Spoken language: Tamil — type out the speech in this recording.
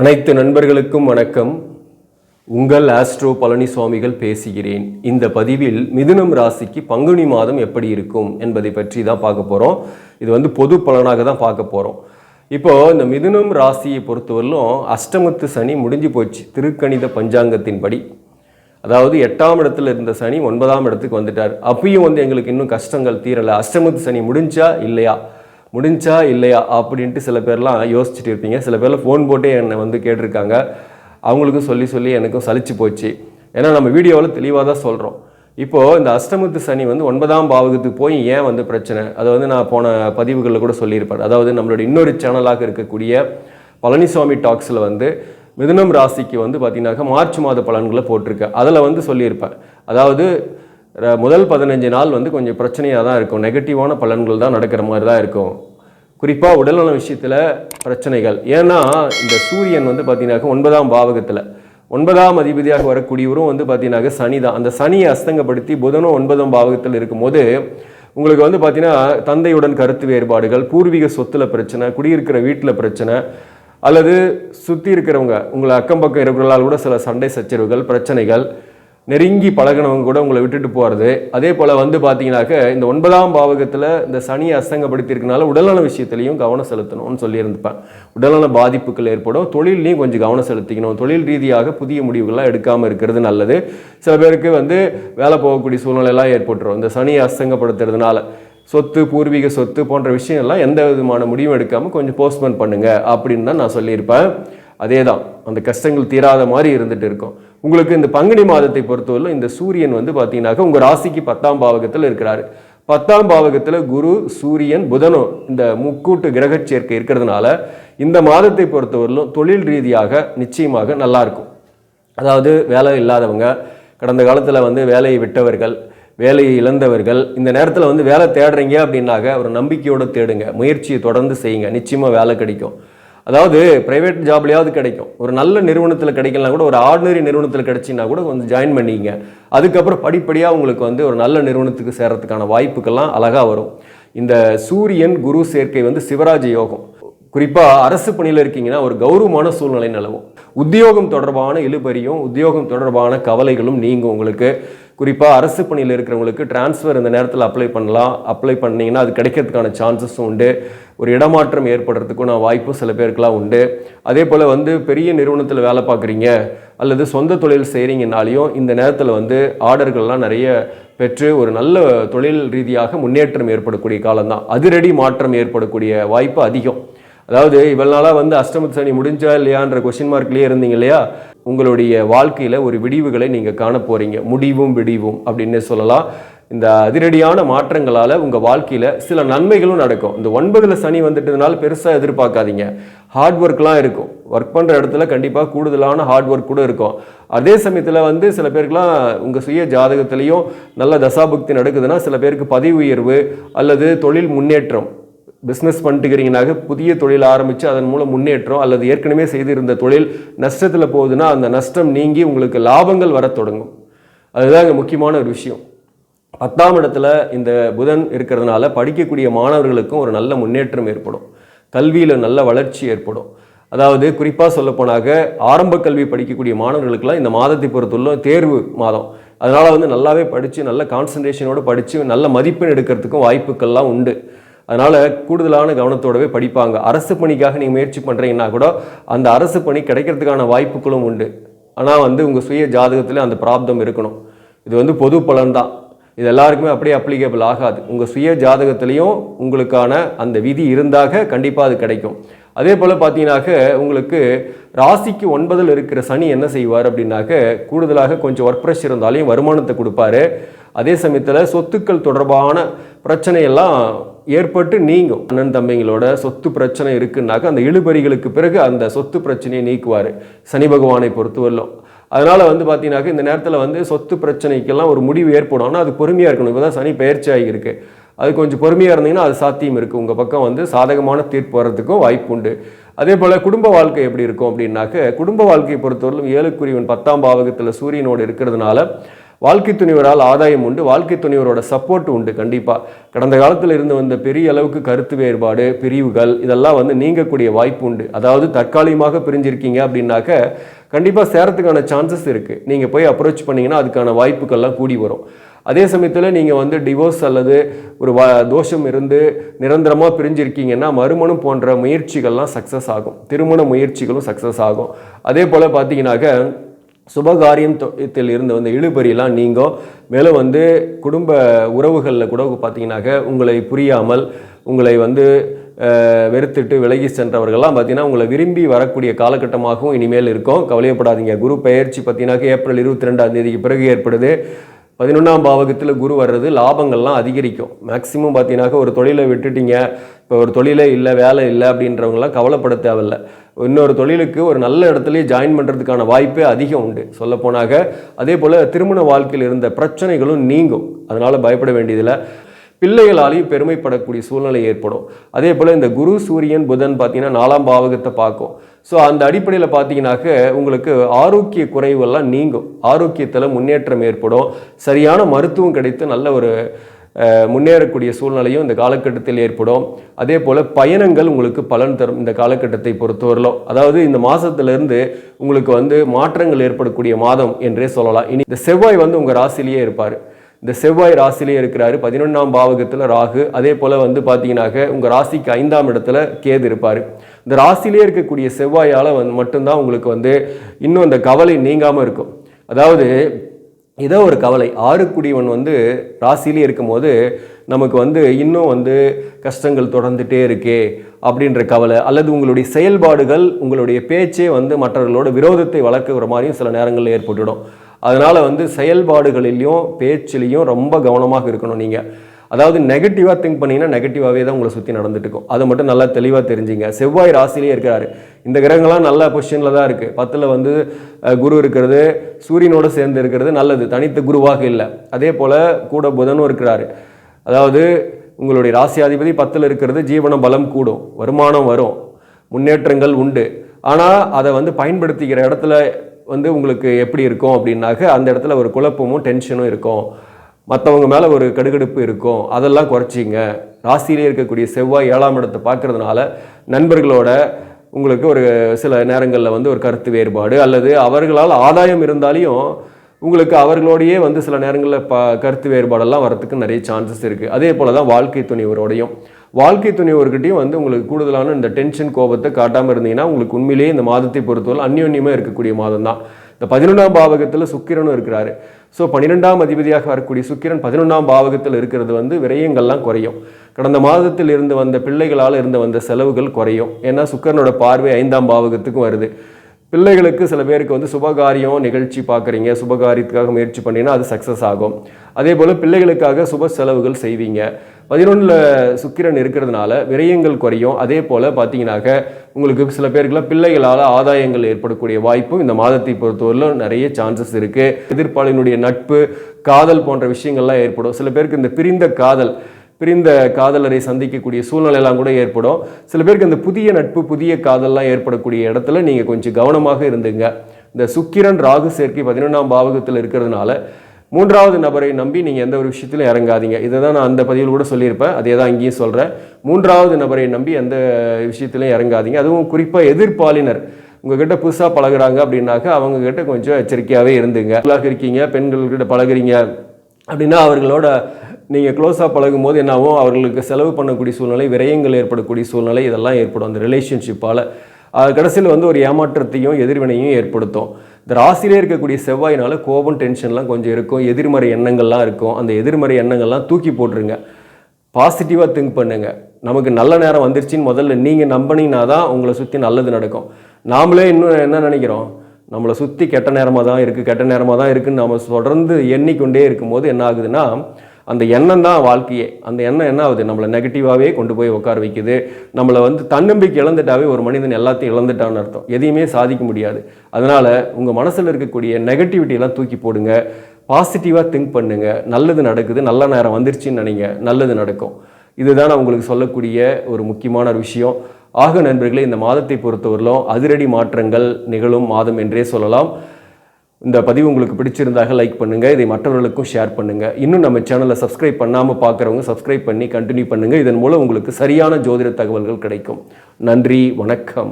அனைத்து நண்பர்களுக்கும் வணக்கம். உங்கள் ஆஸ்ட்ரோ பழனிசுவாமிகள் பேசுகிறேன். இந்த பதிவில் மிதுனம் ராசிக்கு பங்குனி மாதம் எப்படி இருக்கும் என்பதை பற்றி தான் பார்க்க போகிறோம் இது வந்து பொது பலனாக தான் பார்க்க போகிறோம் இப்போது இந்த மிதுனம் ராசியை பொறுத்தவரையிலும் அஷ்டமத்து சனி முடிஞ்சு போச்சு. திருக்கணித பஞ்சாங்கத்தின்படி அதாவது எட்டாம் இடத்துல இருந்த சனி ஒன்பதாம் இடத்துக்கு வந்துட்டார். அப்பயும் வந்து எங்களுக்கு இன்னும் கஷ்டங்கள் தீரலை. அஷ்டமத்து சனி முடிஞ்சா இல்லையா? முடிஞ்சா இல்லையா அப்படின்ட்டு சில பேர்லாம் யோசிச்சுட்டு இருப்பீங்க. சில பேரில் ஃபோன் போட்டே என்னை வந்து கேட்டிருக்காங்க. அவங்களுக்கும் சொல்லி சொல்லி எனக்கும் சலிச்சு போச்சு. ஏன்னா நம்ம வீடியோவில் தெளிவாக தான் சொல்கிறோம் இப்போது இந்த அஷ்டமத்து சனி வந்து ஒன்பதாம் பாவகத்துக்கு போய் ஏன் வந்து பிரச்சனை? அதை வந்து நான் போன பதிவுகளில் கூட சொல்லியிருப்பேன். அதாவது நம்மளோட இன்னொரு சேனலாக இருக்கக்கூடிய பழனிசாமி டாக்ஸில் வந்து மிதுனம் ராசிக்கு வந்து பார்த்திங்கனாக்கா மார்ச் மாத பலன்களை போட்டிருக்கேன் அதில் வந்து சொல்லியிருப்பேன். அதாவது முதல் பதினஞ்சு நாள் வந்து கொஞ்சம் பிரச்சனையாக தான் இருக்கும். நெகட்டிவான பலன்கள் தான் நடக்கிற மாதிரி தான் இருக்கும். குறிப்பாக உடல்நல விஷயத்தில் பிரச்சனைகள். ஏன்னா இந்த சூரியன் வந்து பார்த்தீங்கன்னாக்க ஒன்பதாம் பாவகத்தில். ஒன்பதாம் அதிபதியாக வரக்கூடியவரும் வந்து பார்த்தீங்கன்னாக்கா சனி தான். அந்த சனியை அஸ்தங்கப்படுத்தி புதனும் ஒன்பதாம் பாவகத்தில் இருக்கும்போது உங்களுக்கு வந்து பார்த்தீங்கன்னா தந்தையுடன் கருத்து வேறுபாடுகள் பூர்வீக சொத்துல பிரச்சனை குடியிருக்கிற வீட்டில் பிரச்சனை அல்லது சுற்றி இருக்கிறவங்க உங்களை அக்கம் பக்கம் இருக்கிறவங்களால் கூட சில சண்டை சச்சரவுகள் பிரச்சனைகள் நெருங்கி பழகினவங்க கூட உங்களை விட்டுட்டு போகிறது அதே போல் வந்து பார்த்தீங்கன்னாக்க இந்த ஒன்பதாம் பாவகத்தில் இந்த சனியை அஸ்தங்கப்படுத்தியிருக்கனால உடல்நல விஷயத்துலையும் கவனம் செலுத்தணும்னு சொல்லியிருந்துப்பேன். உடல்நல பாதிப்புகள் ஏற்படும் தொழிலையும் கொஞ்சம் கவனம் செலுத்திக்கணும். தொழில் ரீதியாக புதிய முடிவுகள்லாம் எடுக்காமல் இருக்கிறது நல்லது. சில பேருக்கு வந்து வேலை போகக்கூடிய சூழ்நிலையெல்லாம் ஏற்பட்டுரும். இந்த சனியை அஸ்தங்கப்படுத்துறதுனால சொத்து பூர்வீக சொத்து போன்ற விஷயம்லாம் எந்த விதமான முடிவும் எடுக்காமல் கொஞ்சம் போஸ்ட்போன் பண்ணுங்கள் அப்படின்னு தான் நான் சொல்லியிருப்பேன். அதே தான் அந்த கஷ்டங்கள் தீராத மாதிரி இருந்துகிட்டு இருக்கும். உங்களுக்கு இந்த பங்குனி மாதத்தை பொறுத்தவரையிலும் இந்த சூரியன் வந்து பார்த்தீங்கன்னாக்கா உங்கள் ராசிக்கு பத்தாம் பாவகத்தில் இருக்கிறாரு. பத்தாம் பாவகத்தில் குரு சூரியன் புதனும் இந்த முக்கூட்டு கிரகச் சேர்க்கை இருக்கிறதுனால இந்த மாதத்தை பொறுத்தவரையிலும் தொழில் ரீதியாக நிச்சயமாக நல்லாயிருக்கும் அதாவது வேலை இல்லாதவங்க கடந்த காலத்தில் வந்து வேலையை விட்டவர்கள் வேலையை இழந்தவர்கள் இந்த நேரத்தில் வந்து வேலை தேடுறீங்க அப்படின்னாக்க ஒரு நம்பிக்கையோடு தேடுங்க. முயற்சியை தொடர்ந்து செய்யுங்க. நிச்சயமாக வேலை கிடைக்கும். அதாவது ப்ரைவேட் ஜாப்லையாவது கிடைக்கும். ஒரு நல்ல நிறுவனத்தில் கிடைக்கலாம் கூட ஒரு ஆர்டினரி நிறுவனத்தில் கிடைச்சின்னா கூட கொஞ்சம் ஜாயின் பண்ணிக்கங்க அதுக்கப்புறம் படிப்படியாக உங்களுக்கு வந்து ஒரு நல்ல நிறுவனத்துக்கு சேரத்துக்கான வாய்ப்புக்கெல்லாம் அழகாக வரும். இந்த சூரியன் குரு சேர்க்கை வந்து சிவராஜ யோகம். குறிப்பாக அரசு பணியில் இருக்கீங்கன்னா ஒரு கௌரவமான சூழ்நிலை நிலவும். உத்தியோகம் தொடர்பான இழுபறியும் உத்தியோகம் தொடர்பான கவலைகளும் நீங்கள் உங்களுக்கு. குறிப்பாக அரசு பணியில் இருக்கிறவங்களுக்கு டிரான்ஸ்ஃபர் இந்த நேரத்தில் அப்ளை பண்ணலாம். அப்ளை பண்ணிங்கன்னா அது கிடைக்கிறதுக்கான சான்சஸும் உண்டு. ஒரு இடமாற்றம் ஏற்படுறதுக்கான வாய்ப்பும் சில பேருக்கெலாம் உண்டு. அதே போல் வந்து பெரிய நிறுவனத்தில் வேலை பார்க்குறீங்க அல்லது சொந்த தொழில் செய்கிறீங்கனாலையும் இந்த நேரத்தில் வந்து ஆர்டர்கள்லாம் நிறைய பெற்று ஒரு நல்ல தொழில் ரீதியாக முன்னேற்றம் ஏற்படக்கூடிய காலம்தான். அதிரடி மாற்றம் ஏற்படக்கூடிய வாய்ப்பு அதிகம். அதாவது இவ்வளோ நாளாக வந்து அஷ்டமத்து சனி முடிஞ்சா இல்லையான்ற கொஷின் மார்க்லேயே இருந்தீங்க இல்லையா? உங்களுடைய வாழ்க்கையில் ஒரு விடிவுகளை நீங்கள் காண போகிறீங்க முடிவும் விடிவும் அப்படின்னு சொல்லலாம். இந்த அதிரடியான மாற்றங்களால் உங்கள் வாழ்க்கையில் சில நன்மைகளும் நடக்கும். இந்த ஒன்பதில் சனி வந்துட்டதுனால பெருசாக எதிர்பார்க்காதீங்க. ஹார்ட் ஒர்க்லாம் இருக்கும். ஒர்க் பண்ணுற இடத்துல கண்டிப்பாக கூடுதலான ஹார்ட் ஒர்க் கூட இருக்கும். அதே சமயத்தில் வந்து சில பேருக்குலாம் உங்கள் சுய ஜாதகத்திலையும் நல்ல தசாபுக்தி நடக்குதுன்னா சில பேருக்கு பதவி உயர்வு அல்லது தொழில் முன்னேற்றம் பிஸ்னஸ் பண்ணிட்டுக்கிறீங்கனாக்க புதிய தொழில் ஆரம்பித்து அதன் மூலம் முன்னேற்றம் அல்லது ஏற்கனவே செய்திருந்த தொழில் நஷ்டத்தில் போகுதுன்னா அந்த நஷ்டம் நீங்கி உங்களுக்கு லாபங்கள் வரத் தொடங்கும். அதுதான் இங்கே முக்கியமான ஒரு விஷயம். பத்தாம் இடத்துல இந்த புதன் இருக்கிறதுனால படிக்கக்கூடிய மாணவர்களுக்கும் ஒரு நல்ல முன்னேற்றம் ஏற்படும். கல்வியில் நல்ல வளர்ச்சி ஏற்படும். அதாவது குறிப்பாக சொல்லப்போனாக்க ஆரம்ப கல்வி படிக்கக்கூடிய மாணவர்களுக்கெல்லாம் இந்த மாதத்தை பொறுத்துள்ள தேர்வு மாதம். அதனால் வந்து நல்லாவே படித்து நல்ல கான்சன்ட்ரேஷனோடு படித்து நல்ல மதிப்பெண் எடுக்கிறதுக்கும் வாய்ப்புகள்லாம் உண்டு. அதனால் கூடுதலான கவனத்தோடவே படிப்பாங்க. அரசு பணிக்காக நீங்கள் முயற்சி பண்ணுறீங்கன்னா கூட அந்த அரசு பணி கிடைக்கிறதுக்கான வாய்ப்புகளும் உண்டு. ஆனால் வந்து உங்கள் சுய ஜாதகத்தில் அந்த பிராப்தம் இருக்கணும். இது வந்து பொது பலன் தான் இது எல்லாருக்குமே அப்படியே அப்ளிகேபிள் ஆகாது. உங்கள் சுய ஜாதகத்திலையும் உங்களுக்கான அந்த விதி இருந்தாக கண்டிப்பாக அது கிடைக்கும். அதே போல் பார்த்தீங்கன்னாக்க உங்களுக்கு ராசிக்கு ஒன்பதில் இருக்கிற சனி என்ன செய்வார் அப்படின்னாக்க கூடுதலாக கொஞ்சம் ஒர்க் ப்ரெஷர் இருந்தாலையும் வருமானத்தை கொடுப்பாரு. அதே சமயத்தில் சொத்துக்கள் தொடர்பான பிரச்சனையெல்லாம் ஏற்பட்டு நீங்கும். அண்ணன் தம்பிங்களோட சொத்து பிரச்சனை இருக்குன்னாக்க அந்த இழுபறிகளுக்கு பிறகு அந்த சொத்து பிரச்சனையை நீக்குவார். சனி பகவானை பொறுத்தவரையிலும். அதனால் வந்து பார்த்தீங்கன்னாக்க இந்த நேரத்தில் வந்து சொத்து பிரச்சனைக்கெல்லாம் ஒரு முடிவு ஏற்படும் ஆனால் அது பொறுமையாக இருக்கணும். இப்போ தான் சனி பயிற்சி ஆகியிருக்கு. அது கொஞ்சம் பொறுமையாக இருந்தீங்கன்னா அது சாத்தியம் இருக்குது உங்கள் பக்கம் வந்து சாதகமான தீர்ப்பு வர்றதுக்கும் வாய்ப்பு உண்டு. அதே போல் குடும்ப வாழ்க்கை எப்படி இருக்கும் அப்படின்னாக்க குடும்ப வாழ்க்கையை பொறுத்தவரையிலும் ஏழுக்குரியவன் பத்தாம் பாவகத்தில் சூரியனோடு இருக்கிறதுனால வாழ்க்கை துணிவரால் ஆதாயம் உண்டு வாழ்க்கை துணிவரோட சப்போர்ட் உண்டு கண்டிப்பாக கடந்த காலத்தில் இருந்து வந்த பெரிய அளவுக்கு கருத்து வேறுபாடு பிரிவுகள் இதெல்லாம் வந்து நீங்கக்கூடிய வாய்ப்பு உண்டு. அதாவது தற்காலிகமாக பிரிஞ்சிருக்கீங்க அப்படின்னாக்க கண்டிப்பாக சேரத்துக்கான சான்சஸ் இருக்குது நீங்கள் போய் அப்ரோச் பண்ணிங்கன்னா அதுக்கான வாய்ப்புகள்லாம் கூடி வரும். அதே சமயத்தில் நீங்கள் வந்து டிவோர்ஸ் அல்லது ஒரு வா தோஷம் இருந்து நிரந்தரமாக பிரிஞ்சிருக்கீங்கன்னா மறுமணம் போன்ற முயற்சிகள்லாம் சக்ஸஸ் ஆகும். திருமண முயற்சிகளும் சக்ஸஸ் ஆகும். அதே போல் பார்த்தீங்கன்னாக்க சுபகாரியத்தில் இருந்து வந்த இழுபறியெல்லாம் நீங்கும் மேலும் வந்து குடும்ப உறவுகளில் கூட பார்த்தீங்கன்னாக்க உங்களை புரியாமல் உங்களை வந்து வெறுத்துட்டு விலகி சென்றவர்கள்லாம் பார்த்தீங்கன்னா உங்களை விரும்பி வரக்கூடிய காலகட்டமாகவும் இனிமேல் இருக்கும். கவலையப்படாதீங்க. குரு பெயர்ச்சி பார்த்தீங்கன்னாக்க ஏப்ரல் இருபத்தி ரெண்டாம் தேதிக்கு பிறகு ஏற்படுது. பதினொன்றாம் பாவகத்தில் குரு வர்றது லாபங்கள்லாம் அதிகரிக்கும். மேக்ஸிமம் பார்த்தீங்கன்னாக்க ஒரு தொழிலை விட்டுட்டீங்க. இப்போ ஒரு தொழிலே இல்லை வேலை இல்லை அப்படின்றவங்களாம் கவலைப்பட தேவையில்ல. இன்னொரு தொழிலுக்கு ஒரு நல்ல இடத்துலையே ஜாயின் பண்ணுறதுக்கான வாய்ப்பே அதிகம் உண்டு. சொல்லப்போனாக அதே போல் திருமண வாழ்க்கையில் இருந்த பிரச்சனைகளும் நீங்கும். அதனால் பயப்பட வேண்டியதில்லை. பிள்ளைகளாலையும் பெருமைப்படக்கூடிய சூழ்நிலை ஏற்படும். அதே போல் இந்த குரு சூரியன் புதன் பார்த்தீங்கன்னா நாலாம் பாவகத்தை பார்க்கும். ஸோ அந்த அடிப்படையில் பார்த்தீங்கன்னாக்க உங்களுக்கு ஆரோக்கிய குறைவெல்லாம் நீங்கும். ஆரோக்கியத்தில் முன்னேற்றம் ஏற்படும். சரியான மருத்துவம் கிடைத்து நல்ல ஒரு முன்னேறக்கூடிய சூழ்நிலையும் இந்த காலகட்டத்தில் ஏற்படும். அதே போல் பயணங்கள் உங்களுக்கு பலன் தரும் இந்த காலகட்டத்தை பொறுத்தவரையிலும். அதாவது இந்த மாதத்துலேருந்து உங்களுக்கு வந்து மாற்றங்கள் ஏற்படக்கூடிய மாதம் என்றே சொல்லலாம். இனி இந்த செவ்வாய் வந்து உங்கள் ராசிலேயே இருப்பார். இந்த செவ்வாய் ராசிலே இருக்கிறாரு. பதினொன்றாம் பாவகத்தில் ராகு. அதே போல் வந்து பார்த்தீங்கன்னாக்க உங்கள் ராசிக்கு ஐந்தாம் இடத்துல கேது இருப்பார். இந்த ராசிலே இருக்கக்கூடிய செவ்வாயால் வந்து மட்டும்தான் உங்களுக்கு வந்து இன்னும் அந்த கவலை நீங்காமல் இருக்கும். அதாவது ஏதோ ஒரு கவலை ஆறுக்குடியவன் வந்து ராசிலே இருக்கும்போது நமக்கு வந்து இன்னும் வந்து கஷ்டங்கள் தொடர்ந்துட்டே இருக்கே அப்படின்ற கவலை அல்லது உங்களுடைய செயல்பாடுகள் உங்களுடைய பேச்சே வந்து மற்றவர்களோட விரோதத்தை வளர்க்குற மாதிரியும் சில நேரங்களில் ஏற்பட்டுடும் அதனால் வந்து செயல்பாடுகளிலையும் பேச்சிலையும் ரொம்ப கவனமாக இருக்கணும் நீங்கள் அதாவது நெகட்டிவாக திங்க் பண்ணிங்கன்னா நெகட்டிவாகவே தான் உங்களை சுற்றி நடந்துட்டு இருக்கும் அதை மட்டும் நல்லா தெளிவாக தெரிஞ்சுங்க. செவ்வாய் ராசிலேயே இருக்கிறாரு. இந்த கிரகங்கள்லாம் நல்ல பொசிஷனில் தான் இருக்குது பத்தில் வந்து குரு இருக்கிறது சூரியனோடு சேர்ந்து இருக்கிறது நல்லது. தனித்த குருவாக இல்லை. அதே போல் கூட புதனும் இருக்கிறாரு. அதாவது உங்களுடைய ராசியாதிபதி பத்தில் இருக்கிறது ஜீவன பலம் கூடும். வருமானம் வரும். முன்னேற்றங்கள் உண்டு. ஆனால் அதை வந்து பயன்படுத்திக்கிற இடத்துல வந்து உங்களுக்கு எப்படி இருக்கும் அப்படின்னாக்க அந்த இடத்துல ஒரு குழப்பமும் டென்ஷனும் இருக்கும். மற்றவங்க மேலே ஒரு கடுகடுப்பு இருக்கும். அதெல்லாம் குறைச்சிங்க. ராசியிலே இருக்கக்கூடிய செவ்வாய் ஏழாம் இடத்தை பார்க்கறதுனால நண்பர்களோட உங்களுக்கு ஒரு சில நேரங்களில் வந்து ஒரு கருத்து வேறுபாடு அல்லது அவர்களால் ஆதாயம் இருந்தாலையும் உங்களுக்கு அவர்களோடையே வந்து சில நேரங்களில் ப கருத்து வேறுபாடெல்லாம் வரத்துக்கு நிறைய சான்சஸ் இருக்குது அதே போல் தான் வாழ்க்கை துணிவரோடையும். வாழ்க்கை துணைவர்கிட்டையும் வந்து உங்களுக்கு கூடுதலான இந்த டென்ஷன் கோபத்தை காட்டாமல் இருந்தீங்கன்னா உங்களுக்கு உண்மையிலேயே இந்த மாதத்தை பொறுத்தவரை அந்யோன்யமாக இருக்கக்கூடிய மாதம் தான் இந்த பதினொன்றாம் பாவகத்தில் சுக்கிரனும் இருக்கிறாரு. ஸோ பன்னிரெண்டாம் அதிபதியாக வரக்கூடிய சுக்கிரன் பதினொன்றாம் பாவகத்தில் இருக்கிறது வந்து விரயங்கள்லாம் குறையும். கடந்த மாதத்தில் இருந்து வந்த பிள்ளைகளால் இருந்து வந்த செலவுகள் குறையும். ஏன்னா சுக்கிரனோட பார்வை ஐந்தாம் பாவகத்துக்கும் வருது. பிள்ளைகளுக்கு சில பேருக்கு வந்து சுபகாரியம் நிகழ்ச்சி பார்க்குறீங்க சுபகாரியத்துக்காக முயற்சி பண்ணீங்கன்னா அது சக்ஸஸ் ஆகும். அதே போல் பிள்ளைகளுக்காக சுப செலவுகள் செய்வீங்க. பதினொன்றில் சுக்கிரன் இருக்கிறதுனால விரயங்கள் குறையும். அதே போல் பார்த்தீங்கன்னாக்க உங்களுக்கு சில பேருக்குலாம் பிள்ளைகளால் ஆதாயங்கள் ஏற்படக்கூடிய வாய்ப்பும் இந்த மாதத்தை பொறுத்தவரையிலும் நிறைய சான்சஸ் இருக்குது எதிர்ப்பாளினுடைய நட்பு காதல் போன்ற விஷயங்கள்லாம் ஏற்படும். சில பேருக்கு இந்த பிரிந்த காதல் பிரிந்த காதலரை சந்திக்கக்கூடிய சூழ்நிலையெல்லாம் கூட ஏற்படும். சில பேருக்கு இந்த புதிய நட்பு புதிய காதல்லாம் ஏற்படக்கூடிய இடத்துல நீங்கள் கொஞ்சம் கவனமாக இருந்துங்க. இந்த சுக்கிரன் ராகு சேர்க்கை பதினொன்றாம் பாவகத்தில் இருக்கிறதுனால மூன்றாவது நபரை நம்பி நீங்கள் எந்த ஒரு விஷயத்திலும் இறங்காதீங்க. இதை தான் நான் அந்த பதிவில் கூட சொல்லியிருப்பேன். அதே தான் இங்கேயும் சொல்கிறேன் மூன்றாவது நபரை நம்பி எந்த விஷயத்திலையும் இறங்காதீங்க. அதுவும் குறிப்பாக எதிர்ப்பாளினர் உங்ககிட்ட புதுசாக பழகுறாங்க அப்படின்னாக்க அவங்கக்கிட்ட கொஞ்சம் எச்சரிக்கையாகவே இருந்துங்க. உள்ளாக இருக்கீங்க பெண்கள்கிட்ட பழகுறீங்க அப்படின்னா அவர்களோட நீங்கள் க்ளோஸாக பழகும் போது என்னாகும் அவர்களுக்கு செலவு பண்ணக்கூடிய சூழ்நிலை விரயங்கள் ஏற்படக்கூடிய சூழ்நிலை இதெல்லாம் ஏற்படும். அந்த ரிலேஷன்ஷிப்பால் கடைசியில் வந்து ஒரு ஏமாற்றத்தையும் எதிர்வினையும் ஏற்படுத்தும். இந்த ராசியிலே இருக்கக்கூடிய செவ்வாயினால் கோபம் டென்ஷன்லாம் கொஞ்சம் இருக்கும். எதிர்மறை எண்ணங்கள்லாம் இருக்கும். அந்த எதிர்மறை எண்ணங்கள்லாம் தூக்கி போட்டுருங்க. பாசிட்டிவாக திங்க் பண்ணுங்கள் நமக்கு நல்ல நேரம் வந்துருச்சின்னு முதல்ல நீங்கள் நம்பினீங்கன்னா தான் உங்களை சுற்றி நல்லது நடக்கும். நாமளே இன்னும் என்ன நினைக்கிறோம்? நம்மளை சுற்றி கெட்ட நேரமாக தான் இருக்குது கெட்ட நேரமாக தான் இருக்குன்னு நம்ம தொடர்ந்து எண்ணிக்கொண்டே இருக்கும்போது என்ன ஆகுதுன்னா அந்த எண்ணம் தான் வாழ்க்கையே. அந்த எண்ணம் என்ன ஆகுது? நம்மளை நெகட்டிவாகவே கொண்டு போய் உட்கார வைக்குது. நம்மளை வந்து தன்னம்பிக்கை இழந்துட்டாவே ஒரு மனிதன் எல்லாத்தையும் இழந்துட்டான்னு அர்த்தம். எதையுமே சாதிக்க முடியாது. அதனால் உங்கள் மனசில் இருக்கக்கூடிய நெகட்டிவிட்டியெல்லாம் தூக்கி போடுங்க. பாசிட்டிவாக திங்க் பண்ணுங்கள் நல்லது நடக்குது. நல்ல நேரம் வந்துருச்சுன்னு நினைங்க. நல்லது நடக்கும். இதுதான் நான் உங்களுக்கு சொல்லக்கூடிய ஒரு முக்கியமான ஒரு விஷயம். ஆக நண்பர்களே இந்த மாதத்தை பொறுத்தவரையிலும் அதிரடி மாற்றங்கள் நிகழும் மாதம் என்றே சொல்லலாம். இந்த பதிவு உங்களுக்கு பிடிச்சிருந்தாக லைக் பண்ணுங்கள் இதை மற்றவர்களுக்கும் ஷேர் பண்ணுங்க. இன்னும் நம்ம சேனலை சப்ஸ்கிரைப் பண்ணாமல் பார்க்குறவங்க சப்ஸ்கிரைப் பண்ணி கண்டினியூ பண்ணுங்கள் இதன் மூலம் உங்களுக்கு சரியான ஜோதிட தகவல்கள் கிடைக்கும். நன்றி வணக்கம்.